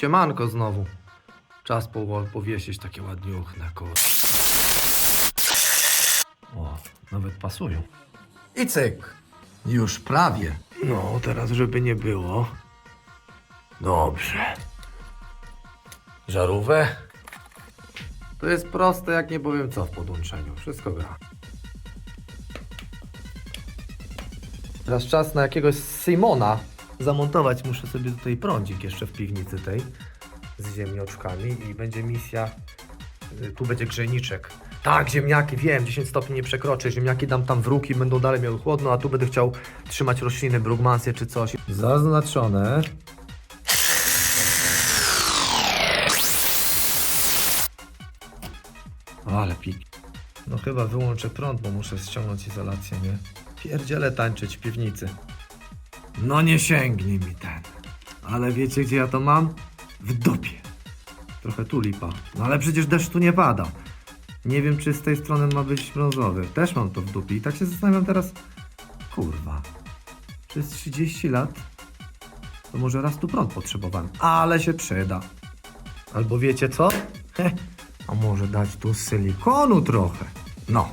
Siemanko znowu. Czas po, powiesić takie ładniuch na koło. O, nawet pasują. I cyk. Już prawie. No, teraz żeby nie było. Dobrze. Żarówę. To jest proste, jak nie powiem co w podłączeniu. Wszystko gra. Teraz czas na jakiegoś Simona. Zamontować muszę sobie tutaj prądzik jeszcze w piwnicy tej z ziemnioczkami i będzie misja. y, Tu będzie grzejniczek. Tak, ziemniaki, wiem, 10 stopni nie przekroczę. Ziemniaki dam tam w róg i będą dalej miały chłodno, a tu będę chciał trzymać rośliny, brugmansję czy coś. Zaznaczone. Ale pik. No chyba wyłączę prąd, bo muszę ściągnąć izolację, nie? Pierdziele tańczyć w piwnicy. No nie sięgnie mi ten. Ale wiecie gdzie ja to mam? W dupie. Trochę tu lipa. No ale przecież deszcz tu nie pada. Nie wiem czy z tej strony ma być brązowy. Też mam to w dupie i tak się zastanawiam teraz. Kurwa. Przez 30 lat to może raz tu prąd potrzebowałem. Ale się przyda. Albo wiecie co? Heh, a może dać tu silikonu trochę. No,